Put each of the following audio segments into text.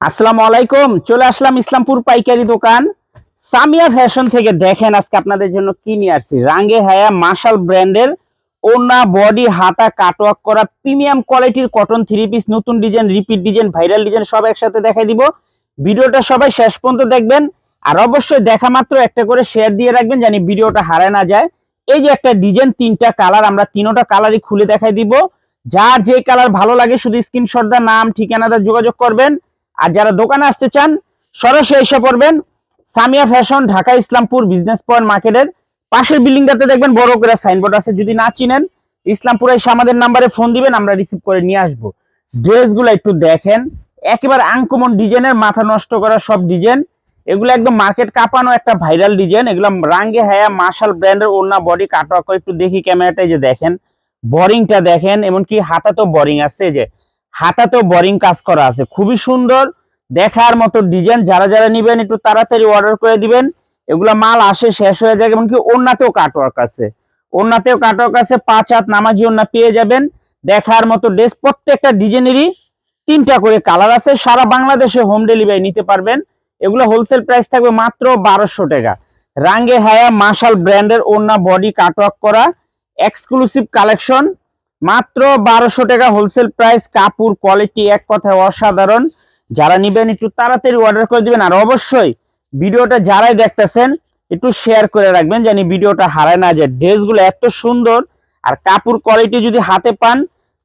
আসসালামু আলাইকুম, চলে আসলাম ইসলামপুর পাইকারি দোকান। সামিয়া ফ্যাশন থেকে দেখেন আজকে আপনাদের জন্য কি নিয়ে আসছি। রাঙ্গে হায়া মার্শাল ব্র্যান্ডের ওনা বডি, হাতা, কাটওয়ার্ক করা প্রিমিয়াম কোয়ালিটির কটন থ্রি পিস, নতুন design, repeat design, viral design সব একসাথে দেখাই দিব। ভিডিওটা সবাই শেষ পর্যন্ত দেখবেন। আর অবশ্যই দেখা মাত্র একটা করে শেয়ার দিয়ে রাখবেন জানি ভিডিওটা হারায় না যায়। এই যে একটা ডিজাইন, তিনটা কালার, আমরা তিনোটা কালারই খুলে দেখাই দিব। যার যে কালার ভালো লাগে শুধু স্ক্রিনশট দা নাম ঠিকানাটা যোগাযোগ করবেন। আর যারা দোকানে আসতে চান, সরাসরি এসে পড়বেন Samia fashion, Dhaka Islampur business point মার্কেটের পাশের বিল্ডিংটাতে দেখবেন বড় করে সাইনবোর্ড আছে। যদি না চিনেন, ইসলামপুরে এসে আমাদের নাম্বারে ফোন দিবেন, আমরা রিসিভ করে নিয়ে আসব। ড্রেসগুলো একটু দেখেন। একেবারে আনকমন ডিজাইনের, মাথা নষ্ট করা সব ডিজাইন। এগুলো একদম মার্কেট কাঁপানো একটা ভাইরাল ডিজাইন। এগুলো রাঙ্গে হায়া মার্শাল ব্র্যান্ডের ওড়না বডি কাটওয়া করে একটু দেখি ক্যামেরাটাই যে দেখেন। বোরিংটা দেখেন, এমনকি হাতা তো বোরিং আছে যে হাতাতেও বোরিং কাজ করা আছে। খুবই সুন্দর, দেখার মতো ডিজাইন যারা যারা নিবেন, একটু তাড়াতাড়ি অর্ডার করে দিবেন। এগুলা মাল আসে, শেষ হয়ে যায়। এমনকি ওড়নাতেও কাটওয়ার্ক আছে। ওড়নাতেও কাটওয়ার্ক আছে, পাঁচ হাত নামাজি ওড়না পেয়ে যাবেন। দেখার মতো ড্রেস প্রত্যেকটা ডিজাইনেরই তিনটা করে কালার আছে। সারা বাংলাদেশে হোম ডেলিভারি নিতে পারবেন। এগুলো হোলসেল প্রাইস থাকবে মাত্র বারোশো টাকা। রাঙ্গে হায়া মার্শাল ব্র্যান্ডের ওড়না বডি কাটওয়ার্ক করা। এক্সক্লুসিভ কালেকশন মাত্র বারোশো টাকা হোলসেল প্রাইস কাপড় কোয়ালিটি এক কথায় অসাধারণ। যারা নিবেন, একটু তাড়াতাড়ি অর্ডার করে দিবেন। আর অবশ্যই ভিডিওটা যারাই দেখতেছেন, একটু শেয়ার করে রাখবেন জানি ভিডিওটা হারায় না যায়। ড্রেসগুলো এত সুন্দর, আর কাপড় কোয়ালিটি যদি হাতে পান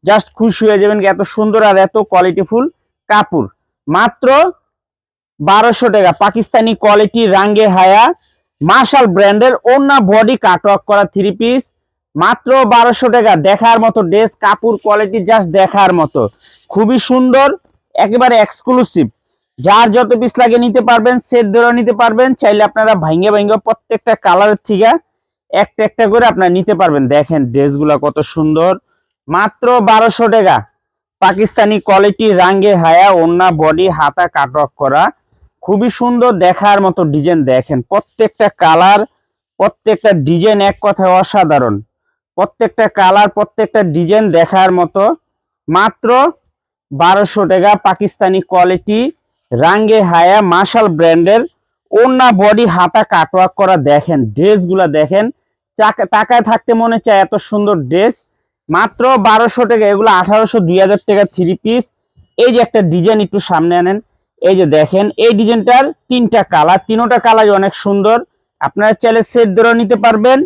জাস্ট খুশি হয়ে যাবেন এত সুন্দর আর এত কোয়ালিটিফুল কাপড়। মাত্র বারোশো টাকা। পাকিস্তানি কোয়ালিটি রাঙ্গে হায়া, মার্শাল ব্র্যান্ডের অন্য বডি কাটওয়ার্ক করা থ্রি পিস মাত্র বারোশো টাকা। দেখার মতো ড্রেস কাপড় কোয়ালিটি জাস্ট দেখার মতো। খুবই সুন্দর, একেবারে এক্সক্লুসিভ যার যত পিস লাগে নিতে পারবেন সেট ধরে নিতে পারবেন। চাইলে আপনারা ভাঙ্গে ভাঙ্গে প্রত্যেকটা কালারের থেকে একটা একটা করে আপনারা নিতে পারবেন। দেখেন ড্রেসগুলো কত সুন্দর। মাত্র বারোশো টাকা। পাকিস্তানি কোয়ালিটি রাঙ্গে হায়া ওন্না বডি হাতা কাটক করা। খুবই সুন্দর, দেখার মতো ডিজাইন দেখেন। প্রত্যেকটা কালার প্রত্যেকটা ডিজাইন এক কথায় অসাধারণ। প্রত্যেকটা কালার, প্রত্যেকটা ডিজাইন দেখার মতো। মাত্র বারোশো টাকা পাকিস্তানি কোয়ালিটি, রাঙ্গে হায়া মার্শাল ব্র্যান্ডের। ওন্না বডি, হাতা, কাটওয়ার্ক করা দেখেন, ড্রেসগুলা দেখেন। তাকায় থাকতে মনে চায় এত সুন্দর ড্রেস। মাত্র বারোশো টাকা, এগুলো আঠারোশো, দুই হাজার টাকা থ্রি পিস এই যে একটা ডিজাইন একটু সামনে আনেন, এই যে দেখেন, এই ডিজাইনটার তিনটা কালার, তিনোটা কালার অনেক সুন্দর। আপনারা চাইলে সেট ধরে নিতে পারবেন।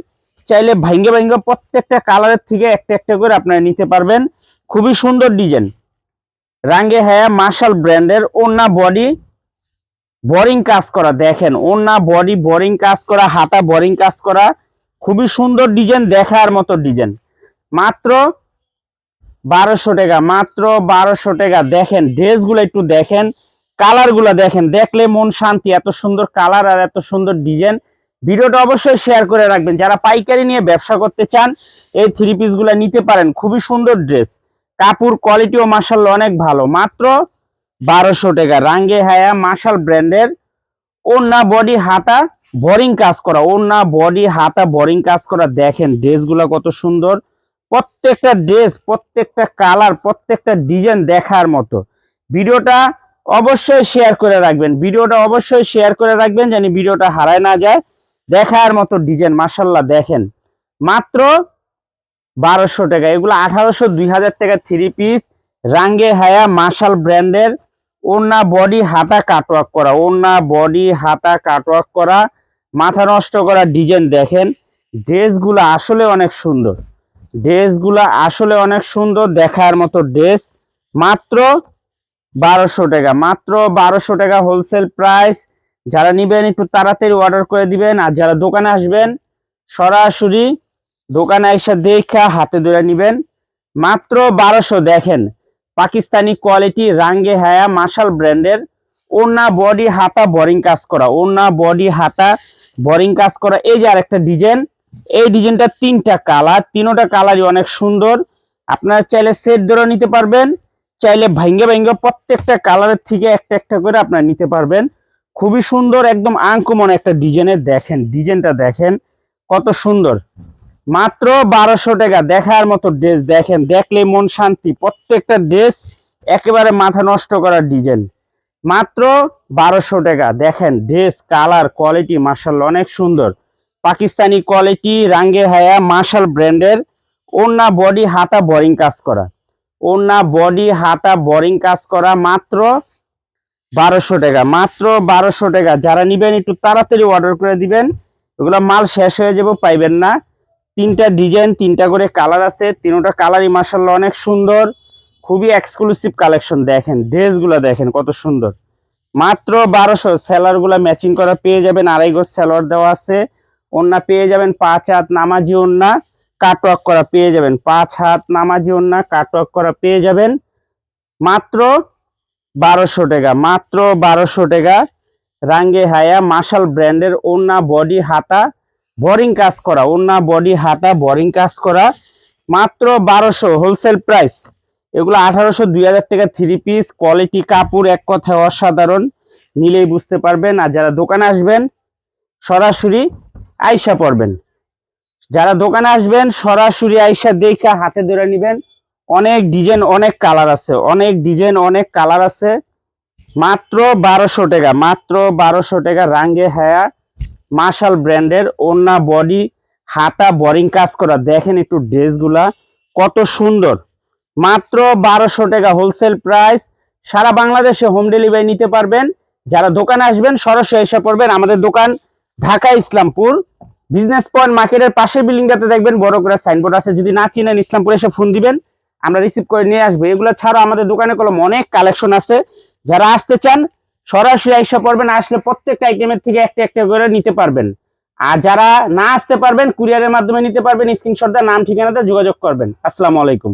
চাইলে ভাঙ্গে ভাঙ্গে প্রত্যেকটা কালারের থেকে একটা একটা করে আপনারা নিতে পারবেন। খুবই সুন্দর ডিজাইন। রাঙ্গে হ্যাঁ মার্শাল ব্র্যান্ডের ওনা বডি বোরিং কাজ করা। দেখেন ওনা বডি বোরিং কাজ করা, হাতা বোরিং কাজ করা। খুবই সুন্দর ডিজাইন, দেখার মতো ডিজাইন। মাত্র বারোশো টাকা, মাত্র বারোশো টাকা। দেখেন, ড্রেসগুলো একটু দেখেন, কালারগুলো দেখেন। দেখলে মন শান্তি, এত সুন্দর কালার আর এত সুন্দর ডিজাইন। ভিডিওটা অবশ্যই শেয়ার করে রাখবেন। যারা পাইকারি নিয়ে ব্যবসা করতে চান, এই থ্রি পিসগুলো নিতে পারেন। খুবই সুন্দর ড্রেস কাপড় কোয়ালিটিও মার্শাল অনেক ভালো। মাত্র বারোশো টাকা। রাঙ্গে হায়া মার্শাল ব্র্যান্ডের ওনা বডি হাতা বোরিং কাজ করা। ওনা বডি হাতা বোরিং কাজ করা। দেখেন ড্রেসগুলো কত সুন্দর। প্রত্যেকটা ড্রেস প্রত্যেকটা কালার প্রত্যেকটা ডিজাইন দেখার মতো। ভিডিওটা অবশ্যই শেয়ার করে রাখবেন। ভিডিওটা অবশ্যই শেয়ার করে রাখবেন, যেন ভিডিওটা হারায় না যায়। দেখার মতো ডিজাইন মার্শাল্লাহ দেখেন। মাত্র বারোশো টাকা। এগুলো আঠারোশো দুই হাজার টাকা থ্রি পিস রাঙ্গে হায়া মার্শাল ব্র্যান্ডের। ওনা বডি হাতা কাটওয়ার্ক করা। ওনা বডি হাতা কাটওয়ার্ক করা। মাথা নষ্ট করা ডিজাইন দেখেন। ড্রেসগুলো আসলে অনেক সুন্দর। ড্রেসগুলো আসলে অনেক সুন্দর, দেখার মতো ড্রেস। মাত্র বারোশো টাকা। মাত্র বারোশো টাকা হোলসেল প্রাইস যারা নিবেন, একটু তাড়াতাড়ি অর্ডার করে দিবেন। আর যারা দোকানে আসবেন, সরাসরি দোকানে এসে দেখা হাতে ধরে নিবেন। মাত্র বারোশো, দেখেন, পাকিস্তানি কোয়ালিটি রাঙ্গে হায়া মার্শাল ব্র্যান্ডের। ওনা বডি হাতা বরিং কাজ করা। ওনা বডি হাতা বরিং কাজ করা। এই যে আরেকটা ডিজাইন এই ডিজাইনটা তিনটা কালার তিনোটা কালারই অনেক সুন্দর। আপনারা চাইলে সেট ধরে নিতে পারবেন, চাইলে ভাঙ্গে ভাঙ্গে প্রত্যেকটা কালারের থেকে একটা একটা করে আপনারা নিতে পারবেন। খুবই সুন্দর, একদম আঙ্কমন একটা ডিজাইনের দেখেন ডিজাইনটা দেখেন, কত সুন্দর। মাত্র বারোশো টাকা, দেখার মতো ড্রেস দেখেন, দেখলে মন শান্তি। প্রত্যেকটা ড্রেস একেবারে মাথা নষ্ট করার ডিজাইন মাত্র বারোশো টাকা, দেখেন ড্রেস কালার কোয়ালিটি মার্শাল অনেক সুন্দর। পাকিস্তানি কোয়ালিটি রাঙ্গে হায়া মার্শাল ব্র্যান্ডের ওন্না বডি হাতা বোরিং কাজ করা। ওন্না বডি হাতা বোরিং কাজ করা, মাত্র বারোশো টাকা। মাত্র বারোশো টাকা। যারা নিবেন, একটু তাড়াতাড়ি অর্ডার করে দিবেন। ওগুলো মাল শেষ হয়ে যাবে, পাইবেন না। তিনটা ডিজাইন তিনটা করে কালার আছে। তিনটা কালারই মার্শাল্লাহ অনেক সুন্দর। খুবই এক্সক্লুসিভ কালেকশন দেখেন, ড্রেসগুলো দেখেন কত সুন্দর। মাত্র বারোশো। গুলা ম্যাচিং করা পেয়ে যাবেন। আড়াই গোজ সেলার দেওয়া আছে। ওন্না পেয়ে যাবেন পাঁচ হাত নামাজি ওন্না কাটওয়ার্ক করা পেয়ে যাবেন। পাঁচ হাত নামাজি ওন্না কাটওয়ার্ক করা পেয়ে যাবেন। মাত্র বারোশো টাকা। মাত্র বারোশো টাকা। রাঙ্গে হায়া মার্শাল ব্র্যান্ডের ওন্না বডি, হাতা, বোরিং কাজ করা। ওন্না বডি, হাতা, বোরিং কাজ করা। মাত্র বারোশো হোলসেল প্রাইস। এগুলো আঠারোশো, দুই হাজার টাকা থ্রি পিস কোয়ালিটি কাপড় এক কথায় অসাধারণ। নিলেই বুঝতে পারবেন। আর যারা দোকানে আসবেন, সরাসরি আইসা পড়বেন। যারা দোকানে আসবেন, সরাসরি আইসা দেখা হাতে ধরে নেবেন। অনেক ডিজাইন অনেক কালার আছে। অনেক ডিজাইন অনেক কালার আছে। মাত্র বারোশো টাকা, মাত্র বারোশো টাকা রাঙ্গে হায়া মার্শাল ব্র্যান্ডের ওন্না বডি হাতা বোরিং কাজ করা। দেখেন একটু ড্রেসগুলা কত সুন্দর। মাত্র বারোশো টাকা হোলসেল প্রাইস সারা বাংলাদেশে হোম ডেলিভারি নিতে পারবেন। যারা দোকানে আসবেন, সরাসরি এসে পড়বেন আমাদের দোকান ঢাকা ইসলামপুর। বিজনেস পয়েন্ট মার্কেটের পাশের বিল্ডিংটাতে দেখবেন বড় করে সাইনবোর্ড আছে। যদি না চিনেন, ইসলামপুর এসে ফোন দিবেন। আমরা রিসিভ করে নিয়ে আসব। এগুলো ছাড়া আমাদের দোকানে কলম অনেক কালেকশন আছে। যারা আসতে চান, সরাসরি আইসা পড়বেন, আসলে প্রত্যেকটা আইটেমের থেকে একটা একটা করে নিতে পারবেন। আর যারা না আসতে পারবেন কুরিয়ারের মাধ্যমে নিতে পারবেন স্ক্রিনশট নাম, ঠিকানাতে যোগাযোগ করবেন। আসসালামু আলাইকুম।